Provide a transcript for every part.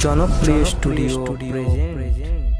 জনপ্রিয় studio present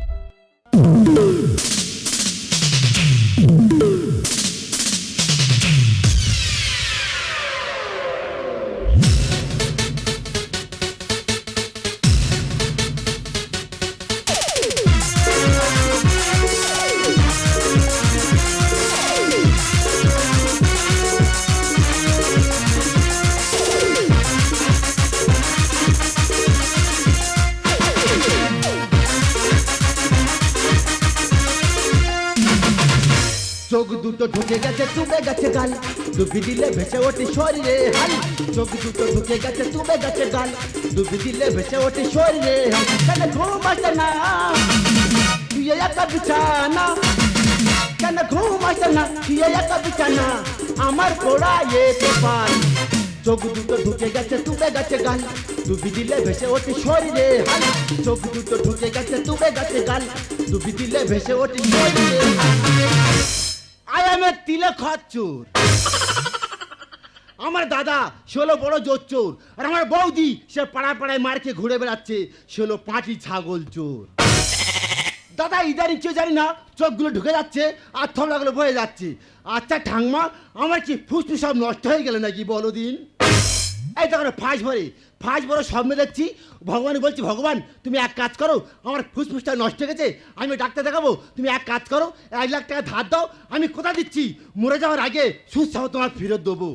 চোখ দুটো ঢুকে গেছে তুবে গেছে গাল। ডুবি দিলে ভেসে ওঠে শরীরে হাল। চোখ দুটো ঢুকে গেছে তুবে গেছে গাল। ডুবি দিলে ভেসে ওঠে শরীরে হাল। কেন ঘুম আসে না? তুই একা বিছানা। কেন ঘুম আসে না? তুই একা বিছানা। আমার পোড়া এ কপাল চোখ দুটো ঢুকে গেছে তুবে গেছে গাল। ডুবি দিলে ভেসে ওঠে শরীরে হাল। চোখ দুটো ঢুকে গেছে তুবে গেছে গাল। ডুবি দিলে ভেসে ওঠে শরীরে তিলে খচ্চুর আমার দাদা সে বড় জোর চোর, আর আমার বৌদি সে পাড়ায় পাড়ায় মারকে ঘুরে বেড়াচ্ছে ষোলো পাঁটি ছাগল চোর। দাদা ইদারি কেউ জানি না চোখগুলো ঢুকে যাচ্ছে আর থমলাগুলো বয়ে যাচ্ছে। আচ্ছা ঠাংমা আমার কি ফুসফুস সব নষ্ট হয়ে গেল নাকি বলো দিন? এই দেখো না, ফাঁস ভরে ফাঁস ভরে স্বপ্নে দেখছি। ভগবান বলছি ভগবান তুমি এক কাজ করো আমার ফুসফুসটা নষ্ট হয়ে গেছে আমি ডাক্তার দেখাবো তুমি এক কাজ করো এক লাখ টাকা ধার দাও আমি কোথা দিচ্ছি? মরে যাওয়ার আগে সুস্থ তোমার ফেরত দেবো।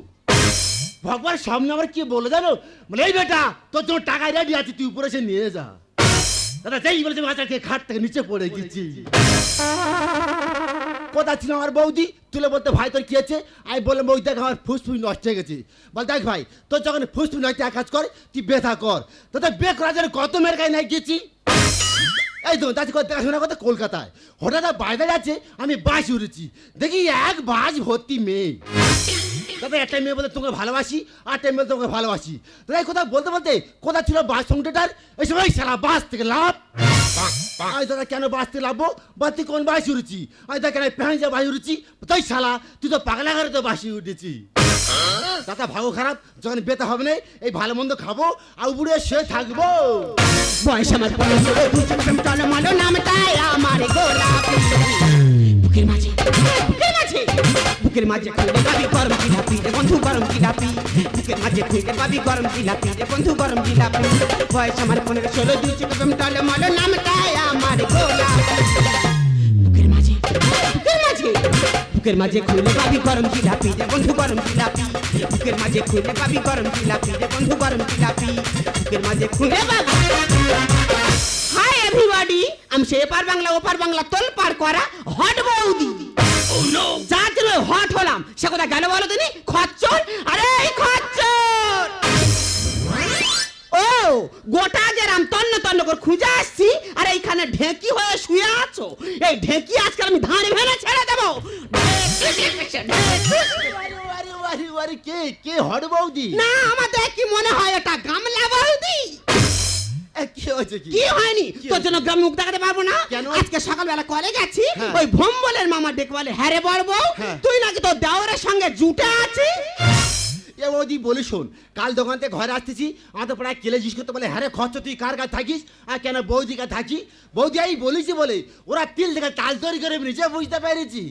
ভগবান সামনে আমার কি বলে জানো? বলে এই বেটা তোর জন্য টাকা রেডি আছে তুই উপরে এসে নিয়ে যা। দাদা যেই বলেছে মাথাকে খাট থেকে নিচে পড়ে গেছি। কোথা ছিল আমার বৌদি, তুলে বলতে, ভাই, তোর কি আছে আমি বললাম, বৌদি, দেখ, আমার ফুসফুস নষ্ট হয়ে গেছে। বল, দেখ, ভাই, তোর যখন ফুসফুস নষ্ট এক কাজ কর, তুই বেথা কর। তোদের বে করার কত মেয়ের গায়ে নাই গেছি এই তো কথা দেখাশোনা কথা কলকাতায়। হঠাৎ বাইরে যাচ্ছে, আমি বাস উড়েছি দেখি এক বাস ভর্তি মেয়ে। তবে একটা মেয়ে বলে তোমাকে ভালোবাসি, আর একটা মেয়ে তোমাকে ভালোবাসি। তাই এই কথা বলতে বলতে কোথা ছিল বাস সংটাটার এই সময় সারা বাস থেকে লাভ আমি দাদা কেন থেকে লাভবো বাস কোন বাস উড়েছি? আমি দাদা কেন যা বাস উড়েছি? তাই শালা, তুই তো পাগলা ঘরে তো বাসি উঠেছি দাদা ভাগো খারাপ, যখন বেতে হবে না এই ভালো মন্দ খাব, আর উপরে শুয়ে থাকব। বয়স আমার টলমলো নামটাই আমার গোলাপি। মাঝে। বুকের মাঝে খুলে পাবি গরম জিলাপি। রে বন্ধু গরম জিলাপি। বুকের মাঝে খুলে পাবি গরম জিলাপি। রে বন্ধু গরম জিলাপি। বয়স আমার পনেরো, ষোলো দুশো প্রেম টলমলো নামটাই আমার গোলাপি। বুকের মাঝে বুকের মাঝে বুকের মাঝে খুলে পাবি গরম জিলাপি। রে বন্ধু গরম জিলাপি। বুকের মাঝে খুলে পাবি গরম জিলাপি। রে বন্ধু গরম জিলাপি। বুকের মাঝে খুলে পাবি হাই এভরিবডি, আমি সে এপার বাংলা, ওপার বাংলা, তোল পার করা হট বৌদি। যার জন্য হট হলাম। সে কথা গেল বলো তিনি খচ্চর? আরে এই খচ্চর! ও গোটা জেরাম তন্ন তন্ন করে খুঁজে আসছি। আর এইখানে ঢেকি হয়ে শুয়ে আছো? এই ঢেকি আজকে আমি ধান ভেঙে ছেড়ে দেবো। কে কে হট বৌদি? না আমার দেখ কি মনে হয় এটা গামলা বৌদি? কি হয়েছে কি? কি হয়নি? তোর জন্য গ্রামে মুখ দেখাতে পারব না? কেন? আজকে সকালবেলা কলে গেছি। ওই ভম্বলের মামা ডেকে বলে রে বড় বউ। তুই নাকি তোর দেওয়ারের সঙ্গে জুটে আছিস? এ বৌদি বলি শোন কাল দোকান থেকে ঘরে আসতেছি আমার তো প্রায় কেলে জিজ্ঞেস করতে বলে হ্যাঁ খরচ তুই কার কাছে থাকিস? আর কেন বৌদি কাছে থাকি বৌদি এই বলেছি বলে ওরা তিল থেকে তাল তৈরি করে নিজে বুঝতে পেরেছি।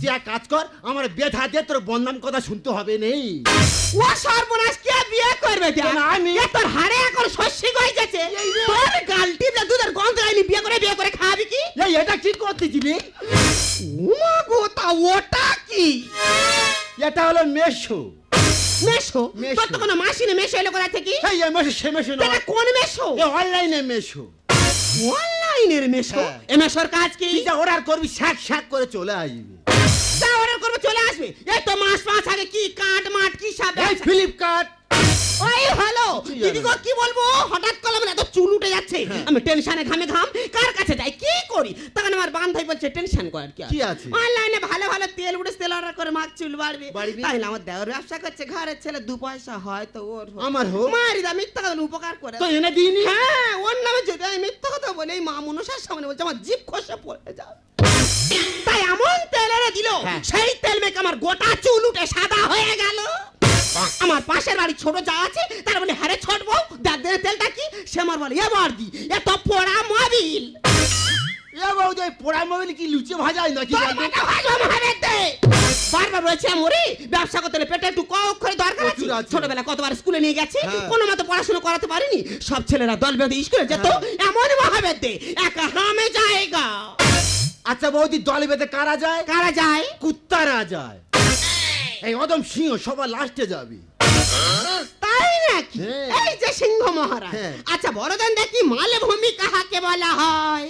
তুই এক কাজ কর আমার বেথা দিয়ে তোর বন্ধাম কথা শুনতে হবে নেই। ও সর্বনাশ কে বিয়ে করবে আমি? তোর হাড়ে এখন শস্য গই গেছে তোর গাল টিপলে দুধের গন্ধ আইনি বিয়ে করে বিয়ে করে খাবি কি? এই এটা কি করতেছি রে? উমা গো তা ওটা কি? এটা হলো মেশো। মেশো? মেশো। তোর তো কোনো মাসিনে মেশো এলো কোথা থেকে? এই মেশো সে মেশো না কোন মেশো? অনলাইনে মেশো। অনলাইনের মেশো? হ্যাঁ। এ মেশোর কাজ কি? যা অর্ডার করবি শাক শাক করে চলে আসবে। যা অর্ডার করবে চলে আসবে। এই তো মাস পাঁচ আগে কি কাট মাট কি সব এই ফ্লিপকার্ট ওই হ্যালো দিদি গো কি বলব? হঠাৎ করে আমার এত চুল উঠে যাচ্ছে। হ্যাঁ। আমি টেনশনে ঘামে ঘাম কার কাছে যাই কি করি? তখন আমার বান্ধবী বলছে টেনশন করার কি কি আছে? অনলাইনে ভালো ভালো তেল উঠে তেল অর্ডার করে মাছ চুল বাড়বে? তাইলে আমার দেওয়ার ব্যবসা করছে ঘরের ছেলে দু পয়সা হয় তো ওর আমার হোক। মারি দা মিথ্যা কথা উপকার করে। তো এনে দিইনি? হ্যাঁ ওর নামে যদি আমি মিথ্যা কথা বলে মা মনসার সামনে বলছে আমার জিভ খসে পড়ে যাও তাই এমন তেল এনে দিল হ্যাঁ। সেই তেল মেখে আমার গোটা চুল উঠে সাদা হয়ে গেল। আমার পাশের বাড়ি ছোট যা আছে তার বলে হ্যারে ছোট বউ দেখ দে তেলটা কি? সে আমার বলে এ বর্দি এ তো পোড়া মোবিল। এ বৌদি ওই পোড়া মোবাইল কি লুচে নাকি? মাথা ভাজবো মহাবেদ দে বারবার রয়েছে মরি ব্যবসা করতে হলে পেটে একটু কম করে দরকার আছে। ছোটবেলা কতবার স্কুলে নিয়ে গেছে হ্যাঁ। কোনো মতো পড়াশোনা করাতে পারিনি। সব ছেলেরা দল বেঁধে স্কুলে যেত এমন মহাবেদ দে একা হামে যায়গা। আচ্ছা বৌদি দল বেঁধে কারা যায়? কারা যায়? কুত্তারা যায়। এই অদম সিংহ সবার লাস্টে যাবি। তাই নাকি? হ্যাঁ। এই যে সিংহ মহারাজ। হ্যাঁ। আচ্ছা বড়দান দেখি মালভূমি কাহাকে বলা হয়?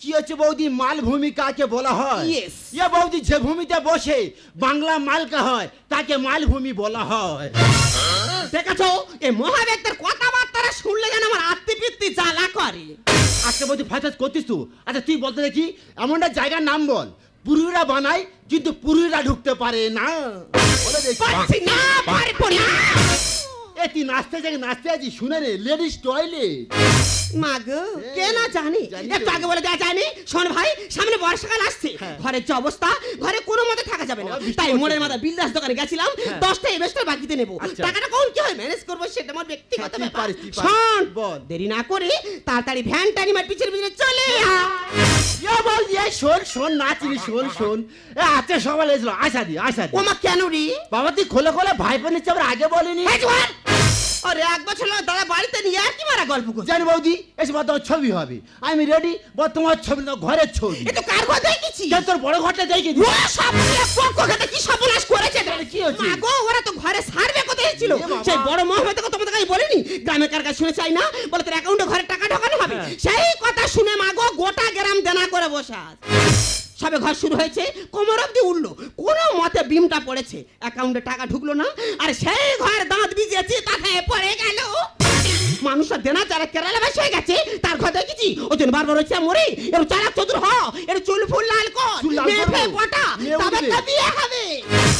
কি হচ্ছে বৌদি মালভূমি কাকে বলা হয়? Yes. ইয়ে বৌদি যে ভূমিতে বসে বাংলা মালকা হয় তাকে মালভূমি বলা হয়। দেখেছ? এই মহাবেদের কথাবার্তা শুনলে যেন আমার আত্মবৃত্তি জ্বালা করে। আজকে বৌদি ফাইসাজ করতিস তুই আচ্ছা তুই বলতে দেখি এমন একটা জায়গার নাম বল। পুরুলিরা বানায় কিন্তু পুরুষরা ঢুকতে পারে না। পারছি না পারব না। এ তুই নাচতে যাকে নাচতে আছি শুনে রে লেডিস টয়লেট মাগো কে না জানি? একটু আগে বলে দেওয়া শোন ভাই সামনে বর্ষাকাল আসছে। হ্যাঁ। ঘরের যে অবস্থা ঘরে কোনো মতে থাকা যাবে না। তাই। মোড়ের মাথা বিল্ডার্স দোকানে গেছিলাম। হ্যাঁ। দশটা এবেস্টার বাকিতে নেব। আচ্ছা। টাকাটা কোন কি হয়? ম্যানেজ করব সেটা আমার ব্যক্তিগত হ্যাঁ, ব্যাপার। শোন দেরি না করে তাড়াতাড়ি ভ্যান টানি মার পিছের পিছনে চলে আয়। বল ইয়ে শোন শোন নাচিনি শোন শোন। এ সবাই এসলো আশা দি আশা দি ওমা কেন রে? বাবা তুই খোলে খোলে ভাই বোন নিচ্ছে আগে বলিনি! আরে এক বছর হলো দাদা বাড়িতে নিয়ে আর কি মারা গল্প করছে? জানি বৌদি এসে বল তোমার ছবি হবে। আমি রেডি বল তোমার ছবি না ঘরের ছবি। এ তো কার ঘর দেখেছি কেন তোর বড় ঘরটা দেখে ও সব পক্ষ খেতে কি সর্বনাশ করেছে। রে? কি হয়েছে? মা গো, ওরা তো ঘরে সার্ভে করতে এসেছিল। সেই বড় মহম্মদ কথা তোমাদের কাছে বলিনি? গ্রামে কার কাছে শুনে চাই না? বলে তোর অ্যাকাউন্টে ঘরে টাকা ঢোকানো হবে। হ্যাঁ। সেই কথা শুনে মা গো গোটা গ্রাম দেনা করে বসে আছে। সবে ঘর শুরু হয়েছে কোমর অব্দি উঠল। কোনো মতে বিমটা পড়েছে। অ্যাকাউন্টে টাকা ঢুকলো না আর সেই ঘর দাঁত ভিজেছে তাতে পড়ে গেল। মানুষের দেনা যারা কেরালা বাস হয়ে গেছে তার ঘর দেখেছি। ওই জন্য বারবার হচ্ছে মরে এর চালাক চতুর হ এর চুল ফুল লাল কর মেয়ে মেয়ে তবে তো বিয়ে হবে।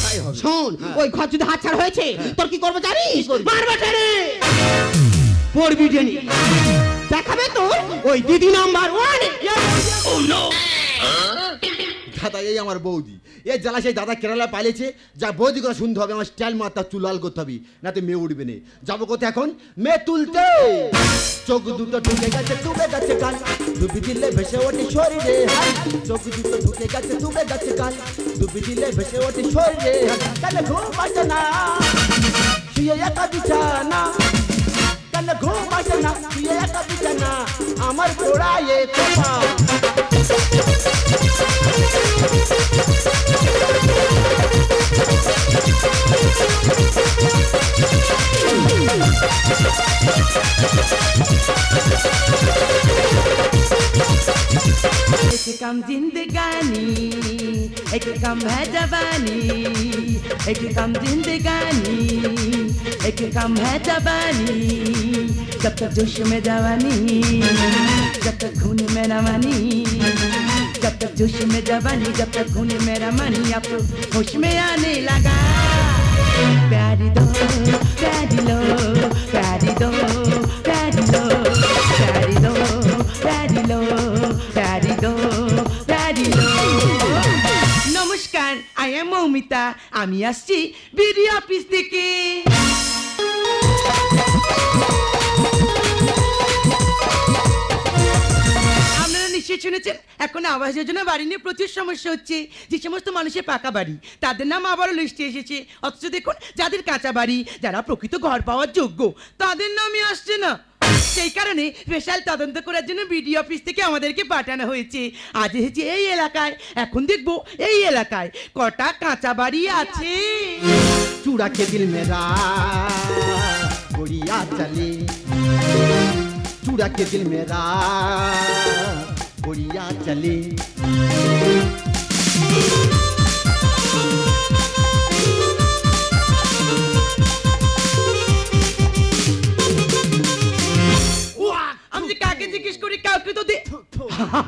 তাই শোন হ্যাঁ। ওই ঘর যদি হাতছাড় হয়েছে তোর কি করব জানিস? করবি? মারবে টেনে পড়বি টেনে দেখাবে তোর? ওই দিদি নাম্বার ওয়ান দাদা এই আমার বৌদি। এ জ্বালা সেই দাদা কেরালা পালিয়েছে, যা বৌদি কথা শুনতে হবে, আমার স্টাইল মারতা চুল লাল করতে হবে না তো মেয়ে উঠবে না। যাব কোথায় এখন? মেয়ে তুলতে। চোখ দুটো ঢুকে গেছে, ডুবে গেছে গাল ডুবি দিলে ভেসে ওঠে শরীরে চোখ দুটো ঢুকে গেছে, ডুবে গেছে গাল ডুবি দিলে ভেসে ওঠে শরীরে কেন ঘুম আসে না? শুয়ে একা বিছানা। কেন ঘুম আসে না? শুয়ে একা বিছানা। আমার পোড়ায় কপা कम है जवानी, एक कम जिंदगानी, एक कम है जवानी, जब तक जोश में जवानी, जब तक खून में रवानी, जब तक जोश में जवानी, जब तक खून में रवानी, अब तो होश में आने लगा। प्यारी दो, प्यारी लो। আমি আসছি বিডি অফিস থেকে। নিশ্চয়ই শুনেছেন, এখন আবাস যোজনা বাড়ি নিয়ে প্রচুর সমস্যা হচ্ছে। যে সমস্ত মানুষের পাকা বাড়ি, তাদের নাম আবারও লিস্টে এসেছে। অথচ দেখুন, যাদের কাঁচা বাড়ি, যারা প্রকৃত ঘর পাওয়ার যোগ্য, তাদের নামই আসছে না। সেই কারণে স্পেশাল তদন্ত করার জন্য বিডিও অফিস থেকে আমাদেরকে পাঠানো হয়েছে। আজ এসেছি এই এলাকায়। এখন দেখব এই এলাকায় কটা কাঁচা বাড়ি আছে। চূড়া কে দিল মেরা গড়িয়া চলে। চূড়া কে দিল মেরা গড়িয়া চলে। কাউকে তো দে-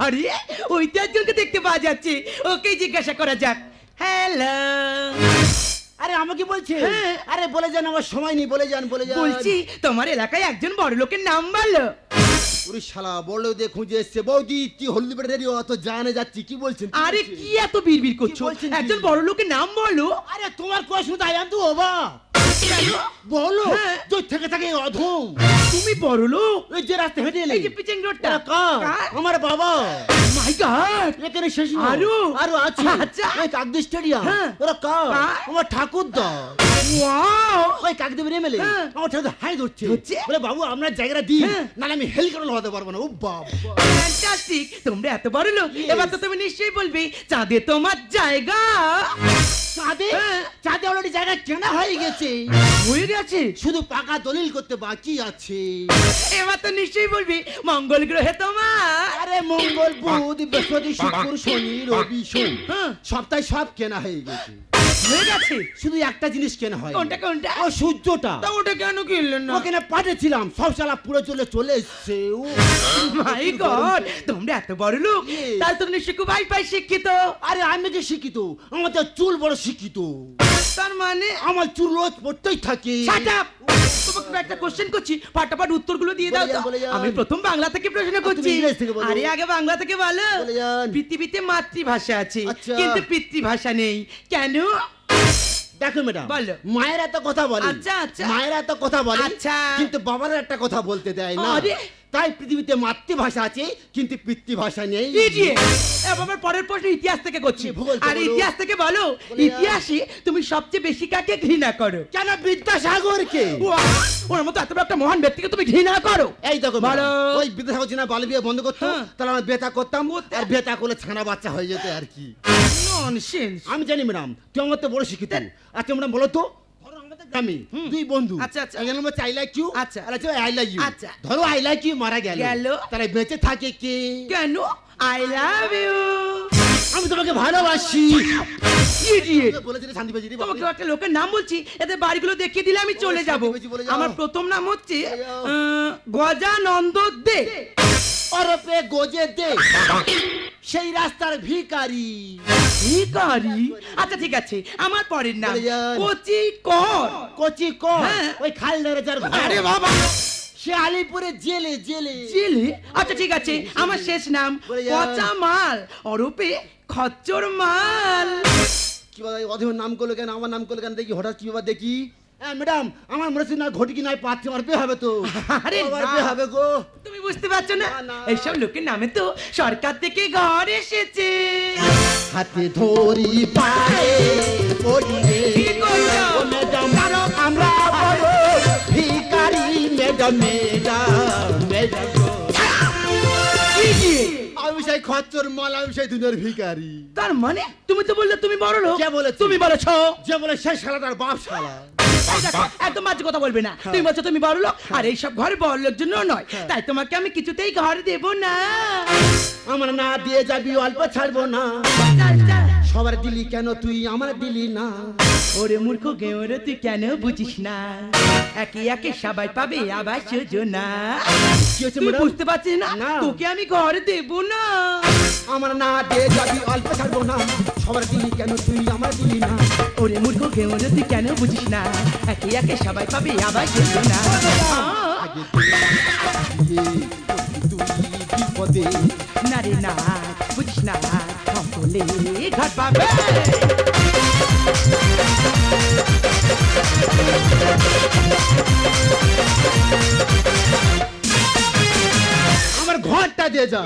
আরে ওই তো একজনকে দেখতে পাওয়া যাচ্ছে। ওকে জিজ্ঞাসা করা যাক। হ্যালো। আরে আমাকে বলছে? হ্যাঁ। আরে বলে যান আমার সময় নেই বলে যান বলে যান। বলছি তোমার এলাকায় একজন বড় লোকের নাম বলো। ওরে শালা বড় দিয়ে খুঁজে এসছে। বৌদি তুই হলদি অত জানে যাচ্ছি। কি বলছেন আরে কি এত বিড়বিড় করছ? একজন বড় লোকের নাম বলো। আরে তোমার প্রশ্ন তাই আমি তো অবাক? বলো হ্যাঁ। তুই থেকে থাকে অধম তুমি বড় লোক ওই যে রাস্তা হেঁটে এলে এই যে পিচিং রোডটা কার? আমার বাবা মাই গড এখানে শেষ। আরও? আরও আছে আচ্ছা। এই কাকদি স্টেডিয়াম হ্যাঁ। ওরা কার কার? আমার ঠাকুর দা ওই কাকদেবের এমএলএ। আমার ঠাকুর হাই ধরছে। ধরছে? বলে বাবু আপনার জায়গাটা দিন। নাহলে আমি হেলিকপ্টার হতে পারব না। ও বাবা। ফ্যান্টাস্টিক তোমরা এত বড় লোক। এবার তো তুমি নিশ্চয়ই বলবে চাঁদে তোমার জায়গা? চাঁদে। চাঁদে অলরেডি জায়গা কেনা হয়ে গেছে। হয়ে গেছে? শুধু পাকা দলিল করতে বাকি আছে। এবার তো নিশ্চয়ই বলবি মঙ্গল গ্রহে তোমার আরে মঙ্গল বুধ বৃহস্পতি শুক্র শনি রবি সোম। হ্যাঁ। সপ্তাহে সব কেনা হয়ে গেছে। হয়ে গেছে। শুধু একটা জিনিস কেনা হয় কোনটা কোনটা? ও সূর্যটা। তা ওটা কেন কিনলেন না? ওখানে পাঠিয়েছিলাম। সব সালা পুরো চলে চলে এসছে। ও। মাই গড তোমরা এত বড় লোক। Yes. তাহলে তো নিশ্চয়ই খুব হাই ফাই শিক্ষিত। আরে আমি যে শিক্ষিত আমাদের চুল বড় শিক্ষিত। তার মানে আমার চুল রোজ পড়তেই থাকে তোমাকে একটা কোশ্চেন করছি ফাটাফাট উত্তরগুলো দিয়ে দাও বলে যান, বলে যান। আমি প্রথম বাংলা থেকে প্রশ্ন করছি ইংরেজি থেকে বলো। আরে আগে বাংলা থেকে বলো বলে যান। পৃথিবীতে মাতৃভাষা আছে আচ্ছা। কিন্তু পিতৃভাষা নেই কেন দেখো ম্যাডাম বলো। মায়ের এত কথা বলে আচ্ছা, আচ্ছা। মায়ের এত কথা বলে আচ্ছা। কিন্তু বাবার একটা কথা বলতে দেয় না আরে। তাই পৃথিবীতে মাতৃভাষা আছে কিন্তু পিতৃভাষা নেই। এবার পরের প্রশ্ন ইতিহাস থেকে করছি। আর ইতিহাস থেকে বলো ইতিহাসে তুমি সবচেয়ে বেশি কাকে ঘৃণা করো? কেন বিদ্যাসাগরকে? ওর মতো এত বড় একটা মহান ব্যক্তিকে তুমি ঘৃণা করো? এই দেখো ভালো ওই বিদ্যাসাগর জিনা বাল বিয়ে বন্ধ করতো হ্যাঁ। তাহলে আমরা বেতা করতাম আর বেতা করলে ছানা বাচ্চা হয়ে যেত আর কি। আমি জানি ম্যাডাম তুই আমার তো বড় শিক্ষিত। আচ্ছা ম্যাডাম বলো তো গ্রামে দুই বন্ধু। আচ্ছা, আচ্ছা। একজন বলছে আই লাইক ইউ আচ্ছা। আর আছে আই লাইক ইউ আচ্ছা। ধরো আই লাইক ইউ মারা গেল। গেল। তাহলে বেঁচে থাকে কে? কেন? আই লাভ ইউ আমি তোমাকে ভালোবাসি। তোমাকে একটা লোকের নাম বলছি এদের বাড়িগুলো দেখিয়ে দিলে আমি চলে যাব। আমার প্রথম নাম হচ্ছে গজানন্দ দে। ওরফে গোজে দে সেই রাস্তার ভিকারি। ভিখারি আচ্ছা ঠিক আছে। আমার পরের নাম কচি কর। কচি কর। হ্যাঁ। ওই খাল ধরে যার আরে বাবা! সে আলিপুরে জেলে জেলে। চিলি আচ্ছা ঠিক আছে। আমার শেষ নাম পচা মাল অরূপে খচ্চর মাল। কি বলে অধীর নাম করল কেন? আমার নাম করল কেন? দেখি হঠাৎ কি ব্যাপার দেখি। হ্যাঁ ম্যাডাম আমার মনে হচ্ছে না ঘটি কি নাই পাচ্ছি আমার হবে তো। আরে হবে গো। বুঝতে পারছ না। এইসব লোকের নামে তো সরকার থেকে ঘর এসেছে। হাতে ধরি পায়ে আমরা ভিকারি আমি সেই খচ্চর মাল আমি সেই দুনিয়ার ভিকারি তার মানে? তুমি তো বললে তুমি বড় লোক। কে বলেছে? তুমি বলেছ। যে বলে সেই শালাটার বাপ শালা। একদম বাজে কথা বলবে না। তুমি বলছো তুমি বড় লোক আর এইসব ঘর বড় লোক জন্য নয় তাই তোমাকে আমি কিছুতেই ঘর দেব না। আমার না দিয়ে যাবি অল্প ছাড়বো না। সবার দিলি কেন তুই আমার দিলি না। ওরে মূর্খ গে ওরে তুই কেন বুঝিস না? একে একে সবাই পাবে আবার যোজনা তুই? বুঝতে পারছিস না? না। তোকে আমি ঘর দেব না। আমার না দিয়ে যাবি অল্প ছাড়বো না। সবার দিলি কেন তুই আমার দিলি না? ওরে মূর্খ গেঁড়ে তুই কেন বুঝিস না? একে একে সবাই পাবে আবার আগে দিয়ে বিপদে না রে না বুঝিস না সকলে ঘর পাবে। আমার ঘরটা দিয়ে যা!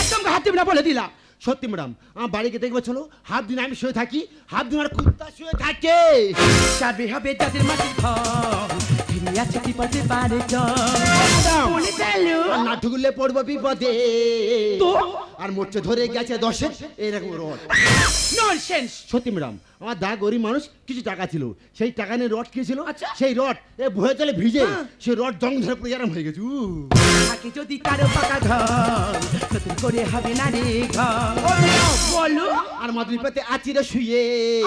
একদম হাত না বলে দিলাম। সত্যি ম্যাডাম আমার বাড়িকে দেখবে চলো হাত দিন আমি শুয়ে থাকি হাত দিন আমার কুত্তা শুয়ে থাকে। সার্ভে হবে যাদের মাটির ঘর ফিরে আছে বিপদে পারে আর না ঢুকলে পড়ব বিপদে। আর মোর্চে ধরে গেছে দশের এরকম রড। ননসেন্স সত্যি ম্যাডাম আমার দা গরিব মানুষ কিছু টাকা ছিল। সেই টাকা নিয়ে রড কিনেছিল আচ্ছা। সেই রড এ ভয়ে চলে ভিজে হ্যাঁ। সেই রড জং ধরে পড়ে আরাম হয়ে গেছে। থাকে যদি কারও পাকা ঘর নতুন করে হবে না রে ঘর বলো। আর মাদুরি পাতে আচিরে শুয়ে।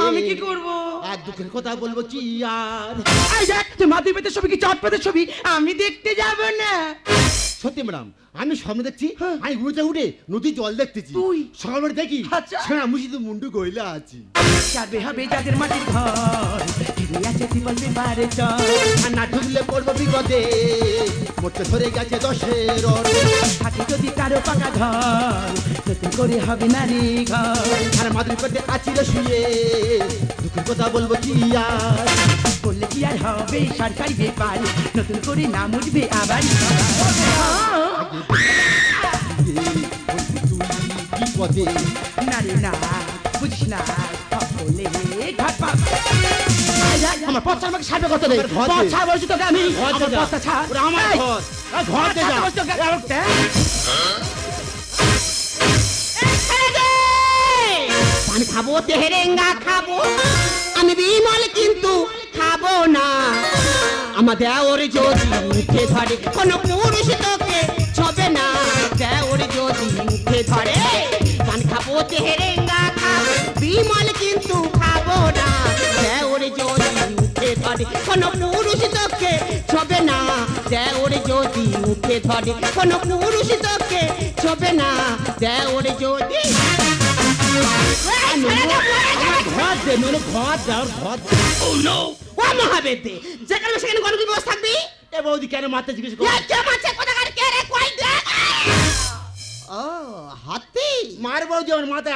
আমি কি করব? আর দুঃখের কথা বলব কি আর এই দেখ তুই মাদুর পেতে ছবি কি চট পেতে ছবি? আমি দেখতে যাব না। সত্যি ম্যাডাম। আমি সামনে দেখছি হ্যাঁ। আমি উঠে উঠে নদী জল দেখতেছি। তুই? সকালবেলা দেখি আচ্ছা। সেনা মুসিদ মুন্ডু গইলা আছি। সার্ভে হবে যাদের মাটির ঘর। ফিরে আছে চল আর না ঢুকলে পড়ব বিপদে মোটে ধরে গেছে দশের থাকে যদি কারও পাকা ঘর নতুন করে হবে না রে ঘর। আর মাদুরি পাতে আচিরে শুয়ে দুঃখের কথা বলব কি আর? করলে কি আর হবে? সরকারি ব্যাপার নতুন করে নাম উঠবে আবার। বিপদে না বুঝিস না সকলে ঘাট পা আমার পথ ছাড় আমাকে সার্ভে করতে দে? পথ ছাড় তোকে আমি। আমার পথটা ছাড়। আমার ঘর। দে যা। পথ ছাড়তে বলছি তোকে। এই, ছেড়ে দে! পান খাব তেহেরেঙ্গা খাব। আমি বিমল কিন্তু খাব না। আমার দেওর যদি মুখে ধরে, কোনো পুরুষ তোকে ছবে না। দেওর যদি মুখে ধরে পান খাব, তেহেরেঙ্গা খাব, বিমল কিন্তু খাব না। দেওর যদি মুখে ধরে, কোনো পুরুষ তোকে ছবে না। দেওর যদি মুখে ধরে, কোনো পুরুষ তোকে ছবে না। দেওর যদি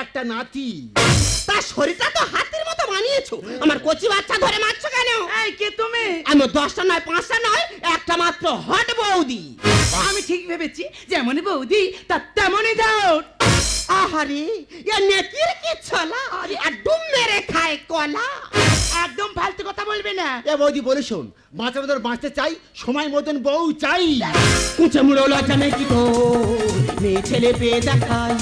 একটা নাতি তার শরীরটা তো হাতির মতো বানিয়েছো আমার কচি বাচ্চা ধরে মারছো কেন এই কে তুমি আমি দশটা নয় পাঁচটা নয় একটা মাত্র হট বৌদি আমি ঠিক ভেবেছি যেমন বৌদি তার তেমনই দাও আহারে এ নেকির কি ছলা? আর ডুম মেরে খায় কলা। একদম ফালতু কথা বলবে না। এ বৌদি বলে শোন বাঁচা মতন বাঁচতে চাই সময় মতন বউ চাই। কুচে মুড়ো লজ্জা নেই কি তো মেয়ে ছেলে পেয়ে দেখাই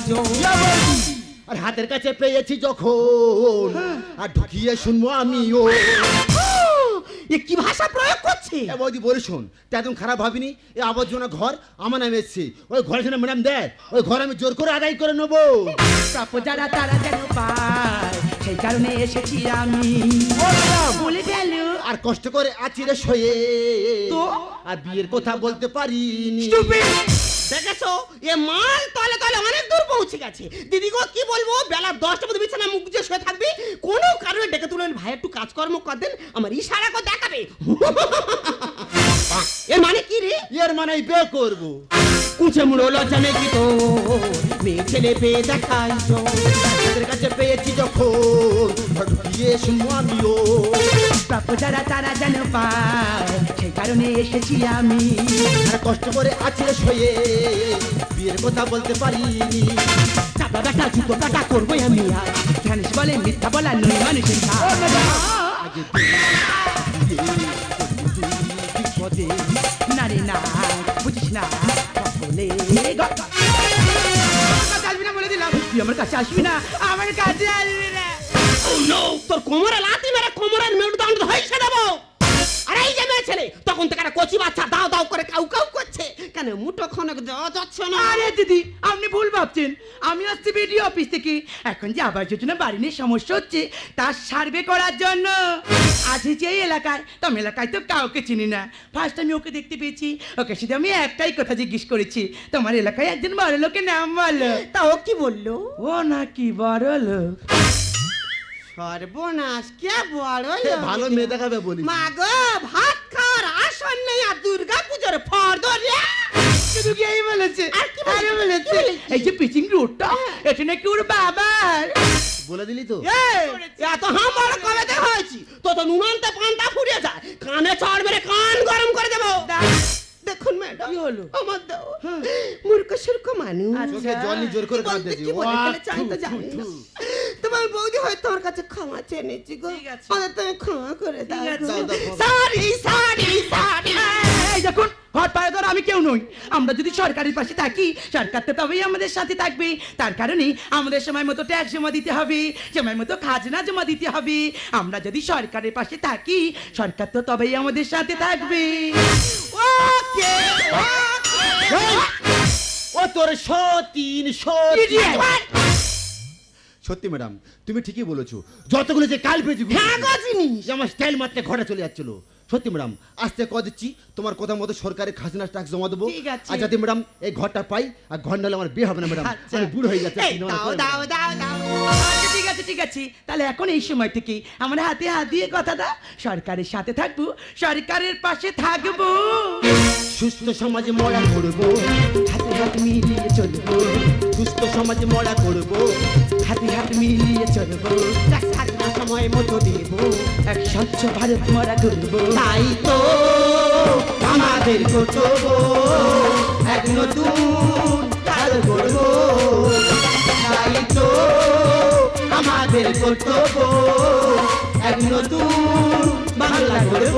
আর হাতের কাছে পেয়েছি যখন। আর ঢুকিয়ে শুনব আমিও। এ কি ভাষা প্রয়োগ করছে? এ বৌদি বলে শোন তা একদম খারাপ ভাবিনি? এ আবর্জনা ঘর আমার নামে এসছে। ওই ঘরে শুনে ম্যাডাম দেয় ওই ঘর আমি জোর করে আদায় করে নেব। যারা তারা যেন পায়। সেই কারণে এসেছি আমি। বলে গেল আর কষ্ট করে আছি রে শয়ে তো? আর বিয়ের কথা বলতে পারিনি। দেখেছ? এ মাল তলে তলে অনেক দূর পৌঁছে গেছে। দিদি গো কি বলব? বেলা দশটা মধ্যে বিছানা মুখ যে শুয়ে থাকবি। কোনো কারণে ডেকে তুলেন ভাই একটু কাজকর্ম কর দেন আমার ইশারা করে দেখাবে। এর মানে কি রে? এর মানে বিয়ে করব। কুচে মুড়ো লজ্জা নেই কি তো মেয়ে ছেলে পেয়ে দেখাই জো। কাছে পেয়েছি যখন ঢুকিয়ে শুনব আমিও। প্রাপ্য যারা তারা যেন পায়, সেই কারণে এসেছি আমি। আর কষ্ট করে আছি শয়ে বিয়ের কথা বলতে পারিনি। চাপা বেটা জুতো কাটা করব আমি আর। জানিস বলে, মিথ্যা বলা নই মানুষের বিপদে না রে না, বুঝিস না। মেরে কোমরের মেরুদণ্ড আরে এই যে মেয়ে ছেলে, তখন তো কচি বাচ্চা দাও দাও করে কাউ কাউ কেন মুঠো খনক দেওয়া যাচ্ছে না। আরে দিদি আপনি ভুল ভাবছেন। আমি আসছি বিডিও অফিস থেকে। এখন যে আবার যোজনা বাড়ি নিয়ে সমস্যা হচ্ছে তার সার্ভে করার জন্য। আছি যে এই এলাকায় তো এলাকায় তো কাউকে চিনি না। ফার্স্ট আমি ওকে দেখতে পেয়েছি। ওকে শুধু আমি একটাই কথা জিজ্ঞেস করেছি। তোমার এলাকায় একজন বড় লোকের নাম বলো। তা ও কি বলল? ও নাকি বড় লোক। সর্বনাশ কে বড় ভালো মেয়ে দেখাবে বলি মা গো ভাত খাওয়ার আসন নেই আর দুর্গা পুজোর ফর্দ রে শুধু বলেছে। আর কি বলেছে? আরে বলেছে। এই যে পিচিং রোডটা এটা নাকি ওর বাবার? বলে দিলি তো। এত হাম বড় কবে থেকে হয়েছি তো তো নুনান্তে পান্তা ফুরিয়ে যায়। কানে চড় মেরে কান গরম করে দেবো। দেখুন ম্যাডাম কি হলো? আমার দাও মূর্খ সূর্খ মানুষ। চোখে জল জোর করে কাঁদ বলতে দিয়েছি কি বলে? ফেলে চাই তো জানি। তোমার বৌদি হয়তো তোমার কাছে ক্ষমা চেয়ে নিচ্ছি গো। আমাদের তুমি ক্ষমা করে দাও, সরি সরি সরি এই দেখুন ঘর পায়ে ধর আমি কেউ নই। আমরা যদি সরকারের পাশে থাকি সরকার তো তবেই আমাদের সাথে থাকবে। তার কারণে আমাদের সময় মতো ট্যাক্স জমা দিতে হবে সময় মতো খাজনা জমা দিতে হবে। আমরা যদি সরকারের পাশে থাকি সরকার তো তবেই আমাদের সাথে থাকবে। ওকে ও তোর সতীন সত্যি ম্যাডাম তুমি ঠিকই বলেছ। যতগুলো যে কাল পেয়েছি হ্যাঁ আমার স্টাইল মারতে ঘরে চলে যাচ্ছিল। সত্যি ম্যাডাম আজকে ক দিচ্ছি তোমার কথা মতো সরকারের খাজনা ট্যাক্স জমা দেবো। আর যাতে ম্যাডাম এই ঘরটা পাই আর ঘর নাহলে আমার বিয়ে হবে না ম্যাডাম। আচ্ছা। আমি বুড়ো হয়ে যাচ্ছে আচ্ছা ঠিক আছে ঠিক আছে। তাহলে এখন এই সময় থেকে আমরা হাতে হাত দিয়ে কথাটা সরকারের সাথে থাকব সরকারের পাশে থাকব। সুস্থ সমাজে মরা করব হাতে হাত মিলিয়ে চলবো। সুস্থ সমাজে মরা করব হাতে হাত মিলিয়ে চলবো। সময় মতো দেব, এক স্বচ্ছ ভারত মরা করব তাই তো আমাদের কর্তব্য, এক নতুন কাল করব। তাই তো আমাদের কর্তব্য, এক নতুন বাংলা করব।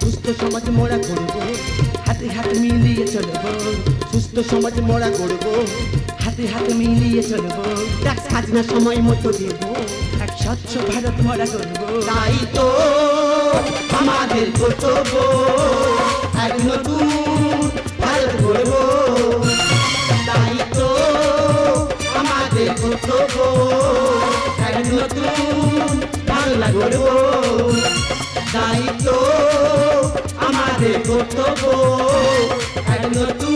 সুস্থ সমাজ মোরা করব, হাতে হাতে মিলিয়ে চলবো। সুস্থ সমাজ মোরা করব হাতে হাতে মিলিয়ে চলবো। ট্যাক্স খাজনা সময় মতো দেব। এক স্বচ্ছ ভারত মরা করব। তাই তো আমাদের কর্তব্য এক নতুন ভারত গড়ব। তাই তো আমাদের কর্তব্য এক নতুন বাংলা গড়ব। তাই তো আমাদের কর্তব্য এক নতুন